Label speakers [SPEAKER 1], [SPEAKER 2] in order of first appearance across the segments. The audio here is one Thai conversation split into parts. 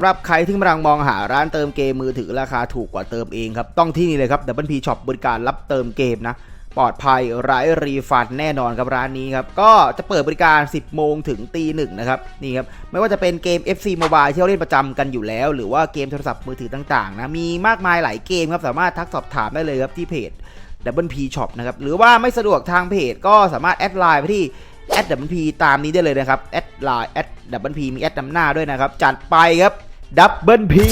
[SPEAKER 1] สำหรับใครที่กำลังมองหาร้านเติมเกมมือถือราคาถูกกว่าเติมเองครับ ต้องที่นี่เลยครับ Double P Shop บริการรับเติมเกมนะ ปลอดภัยไร้รีฟันแน่นอนครับร้านนี้ครับ ก็จะเปิดบริการ 10 โมงถึงตีหนึ่งนะครับ นี่ครับ ไม่ว่าจะเป็นเกม FC Mobile ที่เราเล่นประจำกันอยู่แล้ว หรือว่าเกมโทรศัพท์มือถือต่างๆนะมีมากมายหลายเกมครับสามารถทักสอบถามได้เลยครับที่เพจ Double P Shop นะครับหรือว่าไม่สะดวกทางเพจก็สามารถแอดไลน์ไปที่แอดดับเบิลพีตามนี้ได้เลยนะครับแอดไลน์แอดดับเบิลพีมีแอดนำหน้าด้วยนะครับจัดไปครับ ดับเบิลพี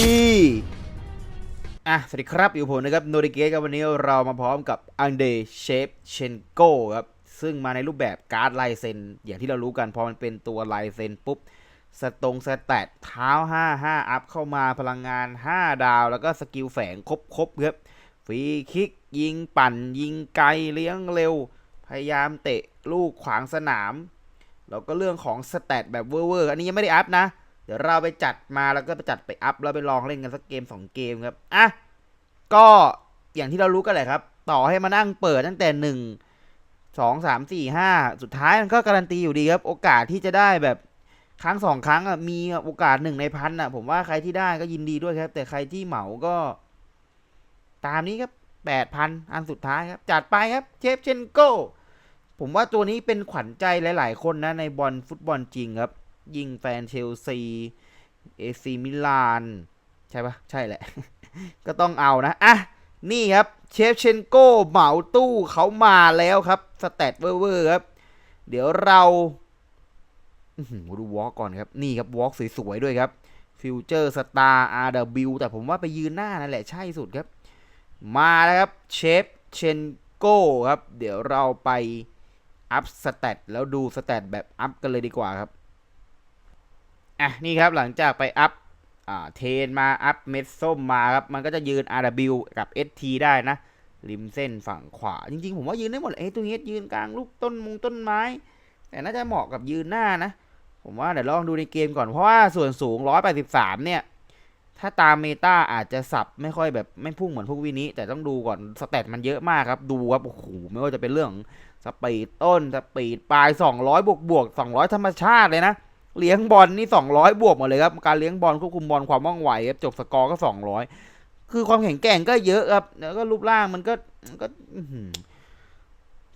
[SPEAKER 1] อะ สวัสดีครับ อยู่ผมนะครับ โนริเกตครับวันนี้เรามาพร้อมกับอังเดเชฟเชนโกครับ ซึ่งมาในรูปแบบการ์ดลายเซ็น อย่างที่เรารู้กัน พอมันเป็นตัวลายเซ็นปุ๊บ สตรงสแตทเท้า 5 5 อัพเข้ามาพลังงาน 5 ดาว แล้วก็สกิลแฝงครบครบครับฟรีคิก ยิงปั่น ยิงไกล เลี้ยงเร็ว พยายามเตะลูกขวางสนาม แล้วก็เรื่องของสแตทแบบเวอร์ๆอันนี้ยังไม่ได้อัพนะ เดี๋ยวเราไปจัดมาแล้วก็ไปจัดไปอัพแล้วไปลองเล่นกันสักเกม2เกมครับอะก็อย่างที่เรารู้กันแหละครับ ต่อให้มานั่งเปิดตั้งแต่1 2 3 4 5สุดท้ายมันก็การันตีอยู่ดีครับ โอกาสที่จะได้แบบครั้งสองครั้งอะมีโอกาสหนึ่งในพันอะ ผมว่าใครที่ได้ก็ยินดีด้วยครับ แต่ใครที่เหมาก็ ตามนี้ครับแปดพันอันสุดท้ายครับ จัดไปครับเชฟเชนโกผมว่าตัวนี้เป็นขวัญใจหลาย ๆ คนนะในบอลฟุตบอลจริงครับ ยิงแฟนเชลซี เอซีมิลาน ใช่ปะใช่แหละ ก็ต้องเอานะ อะ นี่ครับ เชฟเชนโกเหมาตู้เขามาแล้วครับ สแตทเวอร์ครับ เดี๋ยวเราดูวอล์กก่อนครับ นี่ครับวอล์กสวยๆด้วยครับฟิวเจอร์สตาร์ RW แต่ผมว่าไปยืนหน้านั่นแหละใช่สุดครับ มาแล้วครับเชฟเชนโก้ครับ เดี๋ยวเราไปอัพสเตตแล้วดูสเตตแบบอัพกันเลยดีกว่าครับ อะนี่ครับหลังจากไปอัพอ่าเทนมาอัพเม็ดส้มมาครับ มันก็จะยืน RW กับ ST ได้นะ ริมเส้นฝั่งขวา จริง ๆ ผมว่ายืนได้หมดเอ้ตัวนี้ยืนกลางลูกต้นมุงต้นไม้ แต่น่าจะเหมาะกับยืนหน้านะ ผมว่าเดี๋ยวลองดูในเกมก่อน เพราะว่าส่วนสูง 183 เนี่ย ถ้าตามเมตาอาจจะสับไม่ค่อยแบบไม่พุ่งเหมือนพวกวินี้ แต่ต้องดูก่อนสเตตมันเยอะมากครับ ดูครับโอ้โหไม่ว่าจะเป็นเรื่องสปีดต้นสปีดปลาย 200 บวกบวก200 ธรรมชาติเลยนะ เลี้ยงบอลนี่200บวกหมดเลยครับ การเลี้ยงบอลควบคุมบอลความว่องไวครับจบสกอร์ก็200คือความแข็งแกร่งก็เยอะครับแล้วก็รูปร่างมันก็ก็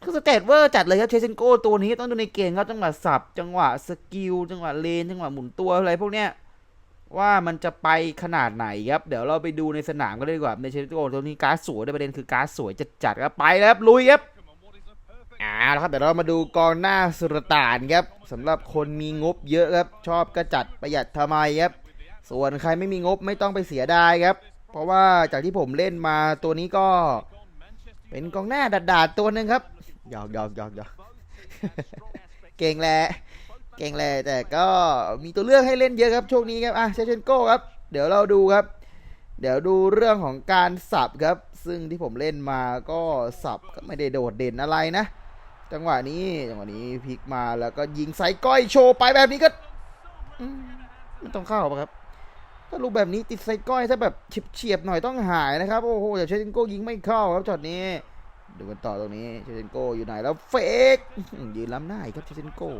[SPEAKER 1] คือสเตตเวอร์จัดเลยครับเชเซนโก้ตัวนี้ต้องดูในเกมครับจังหวะสับ จังหวะสกิลจังหวะเลน จังหวะหมุนตัวอะไรพวกเนี้ยว่ามันจะไปขนาดไหนครับ เดี๋ยวเราไปดูในสนามก็ได้ดีกว่าในเชนโก้ตัวนี้การ์ดสวยได้ประเด็นคือการ์ดสวยจัดจัดครับไปแล้วครับลุยครับ อาแล้วครับเดี๋ยวเรามาดูกองหน้าสุรต่านครับสำหรับคนมีงบเยอะครับ ชอบก็จัดประหยัดทำไมครับ ส่วนใครไม่มีงบไม่ต้องไปเสียดายครับ เพราะว่าจากที่ผมเล่นมาตัวนี้ก็ เป็นกองหน้าดาดๆตัวหนึ่งครับหยอกหยอกหยอกหยอกเก่งแหละเก่งแหละแต่ก็มีตัวเลือกให้เล่นเยอะครับช่วงนี้ครับอะเชเชนโก้ครับ เดี๋ยวเราดูครับ เดี๋ยวดูเรื่องของการสับครับ ซึ่งที่ผมเล่นมาก็สับก็ไม่ได้โดดเด่นอะไรนะ จังหวะนี้จังหวะนี้พลิกมาแล้วก็ยิงใส่ก้อยโชว์ไปแบบนี้ก็มันต้องเข้าปะครับ ถ้าลูกแบบนี้ติดใส่ก้อยถ้าแบบเฉียบๆหน่อยต้องหายนะครับ โอ้โหแต่เชเชนโก้ยิงไม่เข้าครับช็อตนี้ดูกันต่อตรงนี้เชเชนโก้อยู่ไหนแล้วเฟกยืนล้ำหน้าอีกครับเชเชนโก้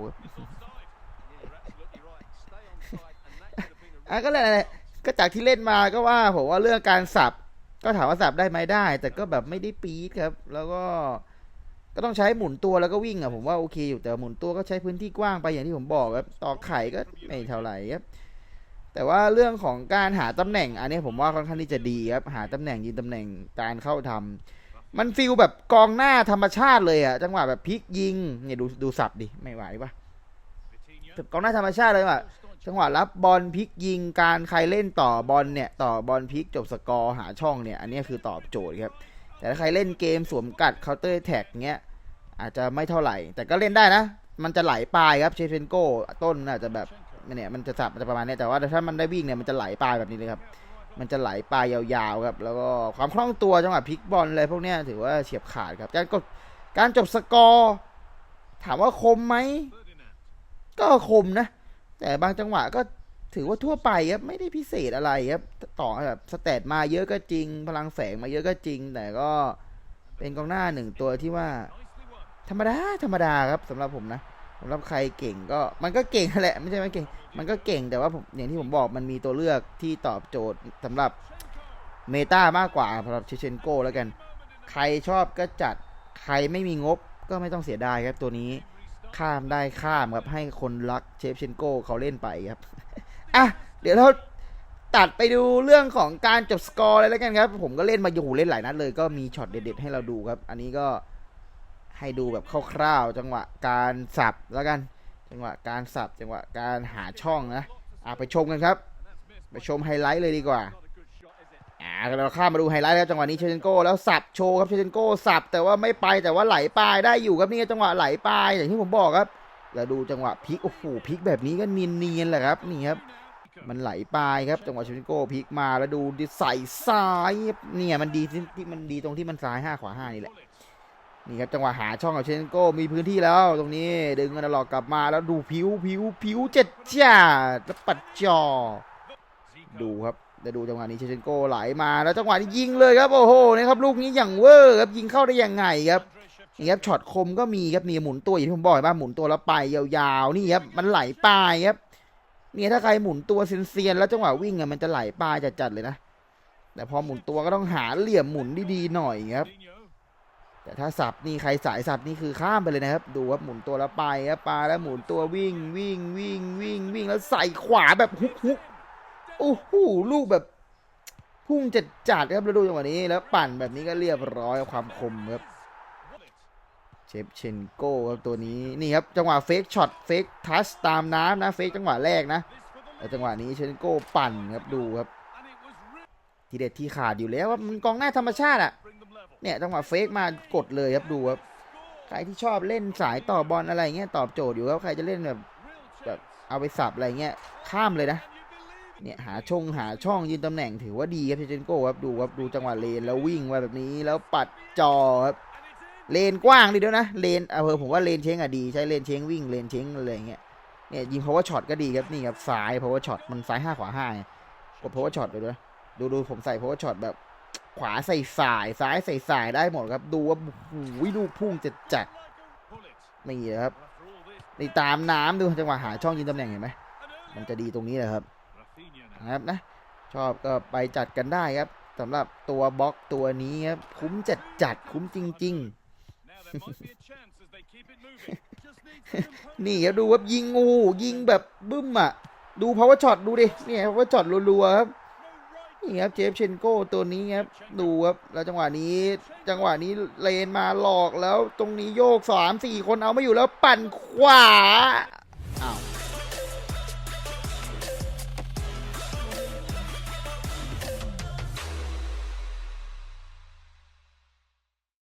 [SPEAKER 1] อะก็เลยก็จากที่เล่นมาก็ว่าผมว่าเรื่องการสับ ก็ถามว่าสับได้ไหมได้ แต่ก็แบบไม่ได้ปี๊ดครับ แล้วก็ ก็ต้องใช้หมุนตัวแล้วก็วิ่งอะผมว่าโอเคอยู่แต่หมุนตัวก็ใช้พื้นที่กว้างไปอย่างที่ผมบอกครับต่อไข่ก็ไม่เท่าไหร่ครับแต่ว่าเรื่องของการหาตำแหน่ง อันนี้ผมว่าค่อนข้างที่จะดีครับหาตำแหน่งยืนตำแหน่งการเข้าทำมันฟิลแบบกองหน้าธรรมชาติเลยอะจังหวะแบบพลิกยิงเนี่ยดูดูสับดิไม่ไหวปะแบบกองหน้าธรรมชาติเลยว่ะจังหวะรับบอลพลิกยิงการใครเล่นต่อบอลเนี่ยต่อบอลพลิกจบสกอร์หาช่องเนี่ย อันนี้คือตอบโจทย์ครับ แต่ถ้าใครเล่นเกมสวมกัดเคาน์เตอร์แท็กเงี้ยอาจจะไม่เท่าไหร่ แต่ก็เล่นได้นะ มันจะไหลปลายครับเชฟเฟนโก้ต้นอาจจะแบบเนี่ยมันจะสับมันจะประมาณนี้แต่ว่าถ้ามันได้วิ่งเนี่ยมันจะไหลปลายแบบนี้เลยครับมันจะไหลปลายยาวๆครับ แล้วก็ความคล่องตัวจังหวะพลิกบอลอะไรพวกเนี้ยถือว่าเฉียบขาดครับ การกดการจบสกอร์ ถามว่าคมไหม ก็คมนะ แต่บางจังหวะก็ ถือว่าทั่วไปครับไม่ได้พิเศษอะไรครับต่อแบบสเตตมาเยอะก็จริง พลังแฝงมาเยอะก็จริง แต่ก็เป็นกองหน้าหนึ่งตัวที่ว่า ธรรมดาธรรมดาครับสำหรับผมนะสำหรับใครเก่งก็มันก็เก่งแหละไม่ใช่ไม่เก่ง มันก็เก่งแต่ว่าผมอย่างที่ผมบอกมันมีตัวเลือกที่ตอบโจทย์สำหรับเมตามากกว่าสำหรับเชเชนโกแล้วกัน ใครชอบก็จัดใครไม่มีงบก็ไม่ต้องเสียดายครับตัวนี้ข้ามได้ข้ามครับให้คนรักเชฟเชนโกเขาเล่นไปครับ อะเดี๋ยวเราตัดไปดูเรื่องของการจบสกอร์เลยแล้วกันครับ ผมก็เล่นมาอยู่เล่นหลายนัดเลย ก็มีช็อตเด็ดๆให้เราดูครับ อันนี้ก็ให้ดูแบบคร่าวๆจังหวะการสับแล้วกัน จังหวะการสับจังหวะการหาช่องนะอะไปชมกันครับ ไปชมไฮไลท์เลยดีกว่าอ่าเราข้ามมาดูไฮไลท์แล้วจังหวะนี้เชเชนโก้แล้วสับโชว์ครับเชเชนโก้สับแต่ว่าไม่ไปแต่ว่าไหลปลายได้อยู่ครับนี่จังหวะไหลปลายอย่างที่ผมบอกครับแล้วดูจังหวะพลิกโอ้โหพลิกแบบนี้ก็เนียนๆแหละครับนี่ครับ มันไหลปลายครับจังหวะเชเชนโก้พลิกมาแล้วดูดิใส่ซ้ายเนี่ยมันดีที่มันดีตรงที่มันซ้ายห้าขวาห้านี่แหละนี่ครับจังหวะหาช่องของเชนโก้มีพื้นที่แล้ว ตรงนี้ดึงกันหลอกกลับมาแล้วดูผิวผิวผิวเจ็ดจ้าแล้วปัดจอ ดูครับจะดูจังหวะนี้เชนโก้ไหลมาแล้วจังหวะนี้ยิงเลยครับโอ้โหนี่ครับลูกนี้อย่างเวอร์ครับยิงเข้าได้ยังไงครับนี่ครับช็อตคมก็มีครับนี่หมุนตัวอย่างที่ผมบอกว่าหมุนตัวแล้วไปยาวๆนี่ครับมันไหลปลายครับ เนี่ยถ้าใครหมุนตัวเซียนๆแล้วจังหวะวิ่งอะมันจะไหลปลายจัดๆเลยนะ แต่พอหมุนตัวก็ต้องหาเหลี่ยมหมุนดีๆหน่อยครับ แต่ถ้าสับนี่ใครสายสับนี่คือข้ามไปเลยนะครับ ดูครับหมุนตัวแล้วไปครับปลาแล้วหมุนตัววิ่งวิ่งวิ่งวิ่งวิ่งแล้วใส่ขวาแบบฮุกฮุกโอ้โหลูกแบบพุ่งจัดจัดครับแล้วดูจังหวะนี้แล้วปั่นแบบนี้ก็เรียบร้อยความคมครับ ชฟเชนโก้ครับตัวนี้นี่ครับจังหวะเฟกช็อตเฟกทัชตามน้ำนะเฟกจังหวะแรกนะแล้วจังหวะนี้เชนโก้ปั่นครับดูครับ ทีเด็ดที่ขาดอยู่แล้วว่ามันกองหน้าธรรมชาติอะเนี่ยจังหวะเฟกมากดเลยครับดูครับใครที่ชอบเล่นสายต่อบอลอะไรเงี้ยตอบโจทย์อยู่ครับใครจะเล่นแบบแบบเอาไปสับอะไรเงี้ยข้ามเลยนะเนี่ยหาช่องหาช่องยืนตำแหน่งถือว่าดีครับเชเจนโก้ครับดูครับดูจังหวะเลนแล้ววิ่งมาแบบนี้แล้วปัดจอครับ เลนกว้างดีด้วยนะเลนเออผมว่าเลนเช้งอะดีใช้เลนเช้งวิ่งเลนเช้งอะไรเงี้ยเนี่ยยิง power shot ก็ดีครับนี่ครับซ้าย power shot มันซ้ายห้าขวาห้ากด power shot เลยด้วยดูดูผมใส่ power shot แบบขวาใส่สายซ้ายใส่สายได้หมดครับ ดูว่าโอ้โหลูกพุ่งจะจัดนี่นะครับนี่ตามน้ำดูจังหวะหาช่องยิงตำแหน่งเห็นไหมมันจะดีตรงนี้แหละครับนะครับนะชอบก็ไปจัดกันได้ครับสำหรับตัวบล็อกตัวนี้ครับคุ้มจัดจัดคุ้มจริง ๆ นี่ครับดูว่ายิงงูยิงแบบบึ้มอะ ดูพาวเวอร์ช็อตดูดิเนี่ยพาวเวอร์ช็อตรัวๆครับนี่ครับเจฟเชนโก้ตัวนี้ครับดูครับแล้วจังหวะนี้ จังหวะนี้เลนมาหลอกแล้วตรงนี้โยกสามสี่คนเอาไม่อยู่แล้วปั่นขวา